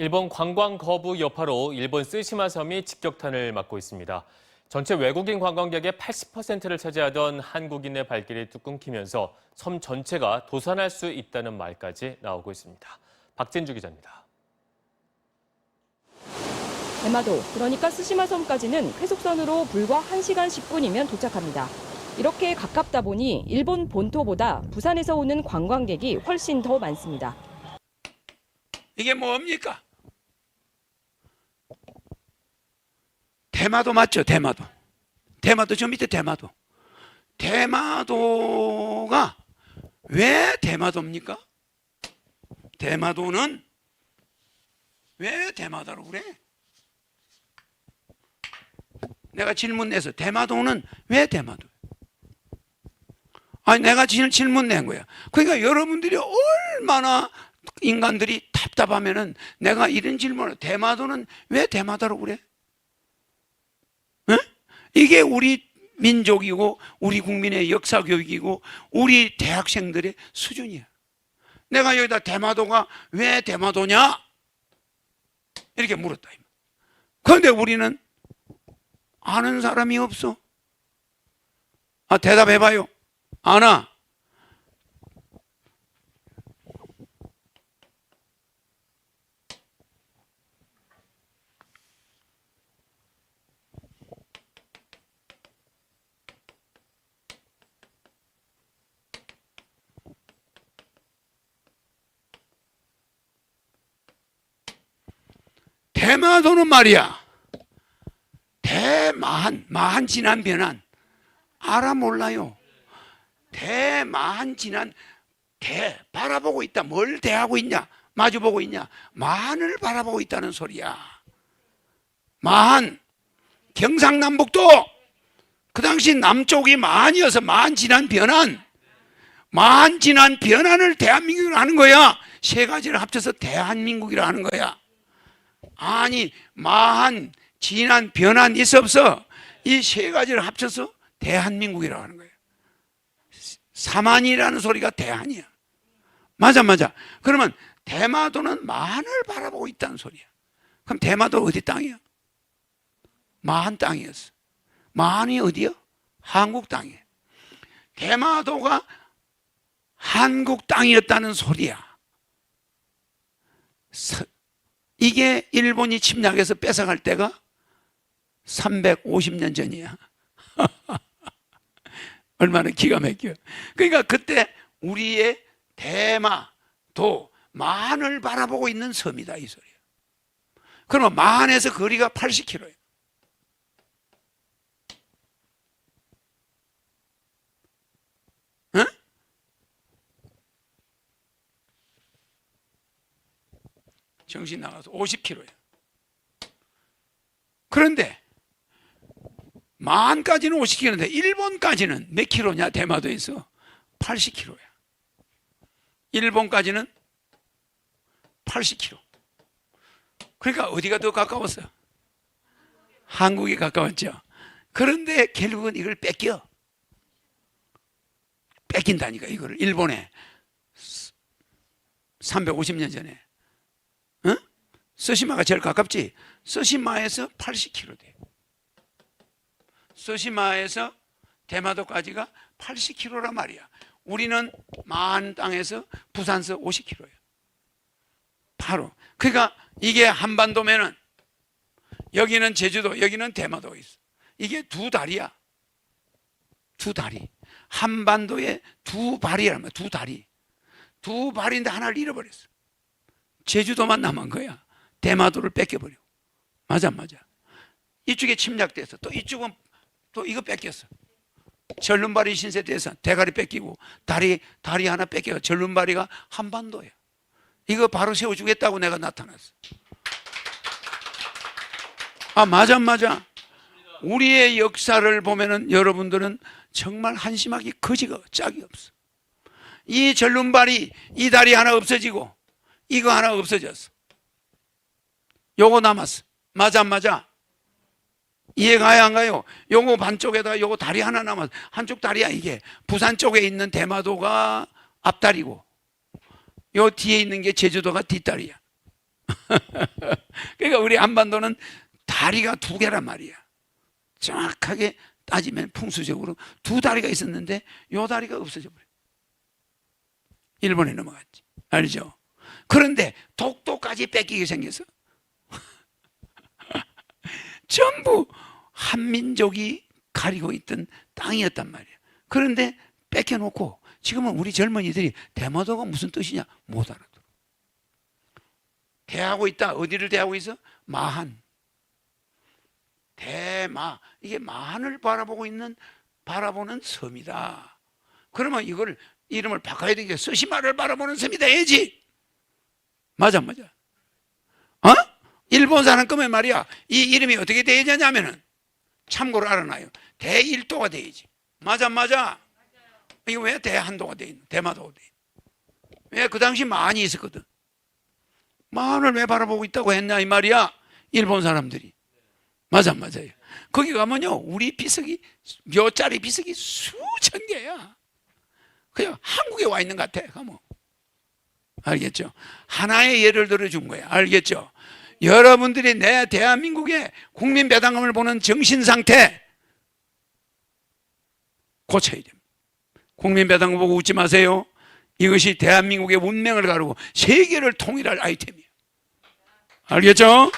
일본 관광 거부 여파로 일본 쓰시마 섬이 직격탄을 맞고 있습니다. 전체 외국인 관광객의 80%를 차지하던 한국인의 발길이 뚝 끊기면서 섬 전체가 도산할 수 있다는 말까지 나오고 있습니다. 박진주 기자입니다. 대마도, 그러니까 스시마 섬까지는 회속선으로 불과 1시간 10분이면 도착합니다. 이렇게 가깝다 보니 일본 본토보다 부산에서 오는 관광객이 훨씬 더 많습니다. 이게 뭡니까? 대마도 맞죠? 대마도. 대마도 저 밑에 대마도. 대마도가 왜 대마도입니까? 대마도는 왜 대마도로 그래? 내가 질문 내서 대마도는 왜 대마도? 아니 내가 질- 질문 낸 거야. 그러니까 여러분들이 얼마나 인간들이 답답하면은 내가 이런 질문을 대마도는 왜 대마도로 그래? 응? 이게 우리 민족이고 우리 국민의 역사 교육이고 우리 대학생들의 수준이야. 내가 여기다 대마도가 왜 대마도냐? 이렇게 물었다. 그런데 우리는 아는 사람이 없어. 아, 대답해봐요. 아나. 대마도는 말이야. 대만, 마한 지난 변한. 알아 몰라요. 대만 지난 대 바라보고 있다. 뭘 대하고 있냐? 마주보고 있냐? 만을 바라보고 있다는 소리야. 만 경상남북도 그 당시 남쪽이 만이어서 만 지난 변한 만 지난 변한을 대한민국으로 하는 거야. 세 가지를 합쳐서 대한민국이라 하는 거야. 아니 마한 진한 변한 있어 없어 이 세 가지를 합쳐서 대한민국이라고 하는 거예요. 사만이라는 소리가 대한이야. 맞아 맞아. 그러면 대마도는 만을 바라보고 있다는 소리야. 그럼 대마도 어디 땅이야? 마한 땅이었어. 마한이 어디요? 한국 땅이에요. 대마도가 한국 땅이었다는 소리야. 서- 이게 일본이 침략해서 뺏어갈 때가 350년 전이야. 얼마나 기가 막혀. 그러니까 그때 우리의 대마 도 만을 바라보고 있는 섬이다 이 소리야. 그러면 만에서 거리가 80km예요. 정신 나가서 50km예요. 그런데 만까지는 50km인데 일본까지는 몇 킬로냐 대마도에서 80km야. 일본까지는 80km. 그러니까 어디가 더 가까웠어? 한국이 가까웠죠. 그런데 결국은 이걸 뺏겨. 뺏긴다니까 이거를 일본에 350년 전에. 응? 서시마가 제일 가깝지. 서시마에서 80km 돼. 서시마에서 대마도까지가 80km란 말이야. 우리는 만 땅에서 부산서 50km야. 바로. 그러니까 이게 한반도면은 여기는 제주도, 여기는 대마도가 있어. 이게 두 다리야. 두 다리. 한반도에 두 발이란 말이야. 두 다리. 두 발인데 하나를 잃어버렸어. 제주도만 남은 거야. 대마도를 뺏겨버려. 맞아, 맞아. 이쪽에 침략돼서 또 이쪽은 또 이거 뺏겼어. 절름발이 신세대에서 대가리 뺏기고 다리 다리 하나 뺏겨 절름발이가 한반도야. 이거 바로 세워주겠다고 내가 나타났어. 아 맞아 맞아. 우리의 역사를 보면은 여러분들은 정말 한심하기 거지가 짝이 없어. 이 절름발이 이 다리 하나 없어지고 이거 하나 없어졌어. 요거 남았어. 맞아 맞아. 이해가야 안 가요? 요거 반쪽에다가 요거 다리 하나 남았어. 한쪽 다리야 이게. 부산 쪽에 있는 대마도가 앞다리고 요 뒤에 있는 게 제주도가 뒷다리야. 그러니까 우리 한반도는 다리가 두 개란 말이야. 정확하게 따지면 풍수적으로 두 다리가 있었는데 요 다리가 없어져 버려. 일본에 넘어갔지. 알죠? 그런데 독도까지 뺏기게 생겨서 전부 한민족이 가리고 있던 땅이었단 말이야. 그런데 뺏겨놓고 지금은 우리 젊은이들이 대마도가 무슨 뜻이냐 못 알아들어. 대하고 있다. 어디를 대하고 있어? 마한. 대마. 이게 마한을 바라보고 있는 바라보는 섬이다. 그러면 이걸 이름을 바꿔야 되겠 서시마를 바라보는 섬이다 해야지. 맞아, 맞아. 어? 일본 사람 거면 말이야. 이 이름이 어떻게 되어야 되냐면은 참고로 알아놔요. 대일도가 되야지. 맞아, 맞아. 이거 왜 대한도가 돼 있는? 대마도가 돼 있는? 왜그 당시 많이 있었거든. 마흔을 왜 바라보고 있다고 했냐 이 말이야. 일본 사람들이. 맞아, 맞아요. 거기 가면요, 우리 비석이 몇 짜리 비석이 수천 개야. 그냥 한국에 와 있는 것 같아. 가면. 알겠죠? 하나의 예를 들어 준 거야. 알겠죠? 여러분들이 내 대한민국의 국민 배당금을 보는 정신 상태 고쳐야 됩니다. 국민 배당금 보고 웃지 마세요. 이것이 대한민국의 운명을 가르고 세계를 통일할 아이템이에요. 알겠죠?